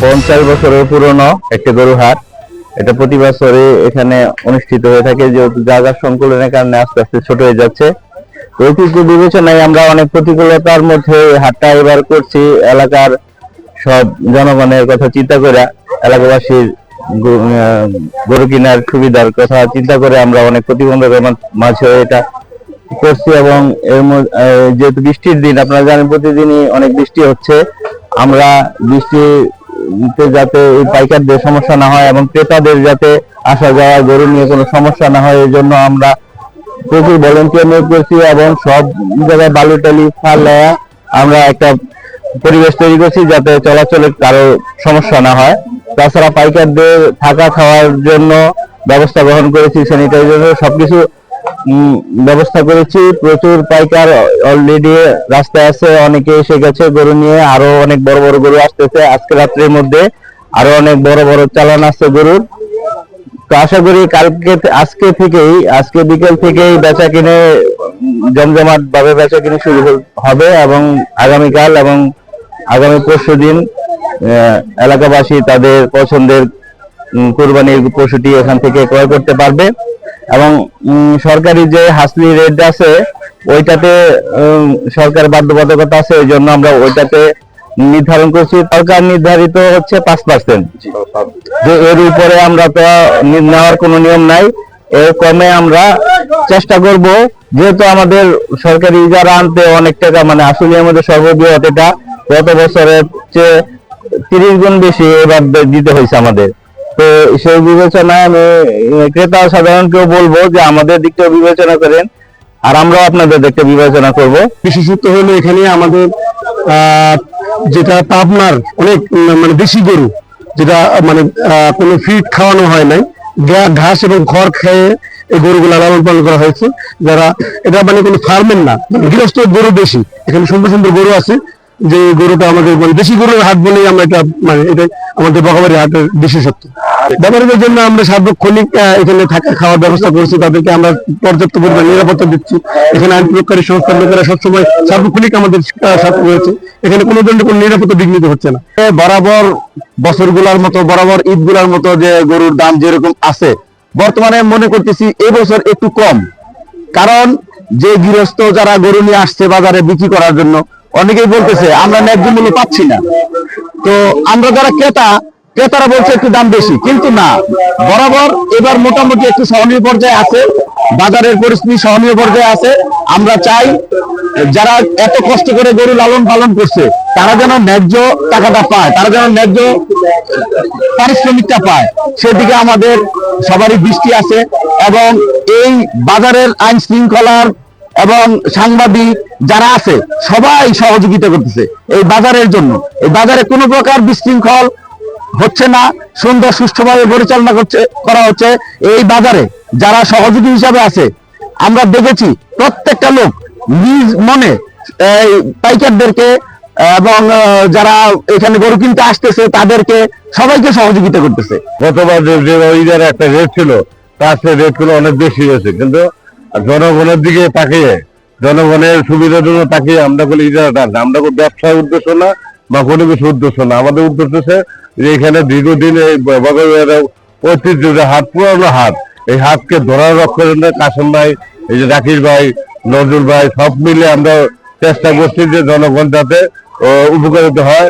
পঞ্চাশ বছরের পুরনো একটি গরু হাট এটা প্রতি বছরে এখানে অনুষ্ঠিত হয়ে থাকে, যেহেতু জায়গার সংকুলনের কারণে আস্তে আস্তে ছোট হয়ে যাচ্ছে। ঐতিহ্য বিবেচনায় আমরা অনেক প্রতিকূলতার মধ্যে হাটটা এবার করছি। এলাকার সব জনগণের কথা চিন্তা করে এলাকাবাসীর গরু কেনার সুবিধার কথা চিন্তা করে আমরা অনেক প্রতিবন্ধকের মাঝে এটা করছি এবং এর যেহেতু বৃষ্টির দিন, আপনারা জানেন প্রতিদিনই অনেক বৃষ্টি হচ্ছে। আমরা বৃষ্টিতে যাতে এই পাইকারদের সমস্যা না হয় এবং ক্রেতাদের যাতে আসা যাওয়া, গরু নিয়ে কোনো সমস্যা না হয় এই জন্য আমরা প্রচুর ভলেন্টিয়ার নিয়োগ করছি এবং সব জায়গায় বালু টালি, ফালা আমরা একটা পরিবেশ তৈরি করছি যাতে চলাচলের কারও সমস্যা না হয়। তাছাড়া পাইকারদের থাকা খাওয়ার জন্য ব্যবস্থা গ্রহণ করেছি স্যানিটাইজার সবকিছু ব্যবস্থা করেছি। প্রচুর পাইকার অলরেডি রাস্তায় আছে, অনেকে এসে গেছে গরু নিয়ে, আরও অনেক বড় বড় গরু আসতেছে। আজকে রাত্রের মধ্যে আরও অনেক বড় বড় চালান আসছে গরুর। তো আশা করি কালকে আজকে থেকেই, আজকে বিকেল থেকেই বেচা কিনে জমজমাট ভাবে বেচা কিনে শুরু হবে এবং আগামীকাল এবং আগামী পরশু দিন এলাকাবাসী তাদের পছন্দের কোরবানির পশুটি এখান থেকে ক্রয় করতে পারবে। এবং সরকারি যে হাসলি রেট আছে ওইটাতে সরকার বাধ্যবাধকতা আছে এই জন্য আমরা ওইটাতে নির্ধারণ করছি। সরকার নির্ধারিত হচ্ছে পাঁচ পার্সেন্ট যে এর উপরে আমরা তো নেওয়ার কোনো নিয়ম নাই। এর কমে আমরা চেষ্টা করব যেহেতু আমাদের সরকারি ইজারা আনতে অনেক টাকা মানে আসলে আমাদের সর্ববৃহৎ এটা গত বছরের চেয়ে তিরিশ গুণ বেশি এবার দিতে হয়েছে আমাদের। তো সেই বিবেচনায় আমি ক্রেতা সাধারণকেও বলব যে আমাদের দিকটাও বিবেচনা করেন, আর আমরাও আপনাদের দিকটা বিবেচনা করব। বিশেষত্ব হলো এখানে আমাদের যেটা পাবনার অনেক মানে দেশি গরু, যেটা মানে কোনো ফিড খাওয়ানো হয় নাই ঘাস এবং খড় খেয়ে এই গরুগুলো লালন পালন করা হয়েছে। যারা, এটা মানে কোনো ফার্মের না মানে গৃহস্থ গরু বেশি। এখানে সুন্দর সুন্দর গরু আছে যে গরুটা আমাদের মানে দেশি গরুর হাট বলেই আমরা এটা মানে এটা আমাদের বগাবাড়ি হাটের বিশেষত্ব। ব্যাপারীদের জন্য আমরা সার্বক্ষণিক এখানে থাকা, খাওয়ার ব্যবস্থা করেছি, তাদেরকে আমরা পর্যাপ্ত পরিমাণ নিরাপত্তা দিচ্ছি। এখানে আইন প্রয়োগকারী সংস্থার লোকেরা সবসময় সার্বক্ষণিক আমাদের সাথে রয়েছে। এখানে কোনো ধরনের কোনো নিরাপত্তা বিঘ্নিত হচ্ছে না। বরাবর বছরগুলোর মতো, বরাবর ঈদগুলোর মতো যে গরুর দাম যেরকম আছে, বর্তমানে মনে করতেছি এবছর একটু কম। কারণ যে গৃহস্থ যারা গরু নিয়ে আসছে বাজারে বিক্রি করার জন্য অনেকেই বলতেছে, আমরা ন্যায্য মূল্য পাচ্ছি না। তো আমরা যারা ক্রেতা, ক্রেতারা বলছে একটু দাম বেশি, কিন্তু না। বরাবর এবার মোটামুটি একটু সহনীয় পর্যায়ে আছে, বাজারের পরিস্থিতি সহনীয় পর্যায়ে আছে। আমরা চাই যারা এত কষ্ট করে গরু লালন পালন করছে, তারা যেন ন্যায্য টাকাটা পায়, তারা যেন ন্যায্য পারিশ্রমিকটা পায়। সেদিকে আমাদের সবারই দৃষ্টি আছে এবং এই বাজারের আইন শৃঙ্খলার এবং সাংবাদিক যারা আছে, সবাই সহযোগিতা করতেছে এই বাজারের জন্য। এই বাজারে কোনো প্রকার বিশৃঙ্খল হচ্ছে না, সুন্দর সুষ্ঠুভাবে পরিচালনা করছে, করা হচ্ছে। এই বাজারে যারা সহযোগী হিসাবে আছে, আমরা দেখেছি প্রত্যেকটা লোক নিজ মনে পাইকারদেরকে এবং যারা এখানে গরু কিনতে আসতেছে, তাদেরকে সবাইকে সহযোগিতা করতেছে। গতবার যে একটা রেট ছিল, তার সে রেটগুলো অনেক বেশি হয়েছে। কিন্তু জনগণের দিকে তাকিয়ে, জনগণের সুবিধার জন্য তাকিয়ে আমরা বলি ইজারাটা। আমরা কোনো ব্যবসার উদ্দেশ্য না বা কোনো কিছু উদ্দেশ্য না আমাদের উদ্দেশ্য হচ্ছে যে এখানে দীর্ঘদিন এই ঐতিহ্য, যে হাট পুরানো হাত, এই হাতকে ধরার রক্ষার জন্য কাসম ভাই, এই যে রাকির ভাই, নজরুল ভাই, সব মিলে আমরা চেষ্টা করছি যে জনগণ যাতে উপকারিত হয়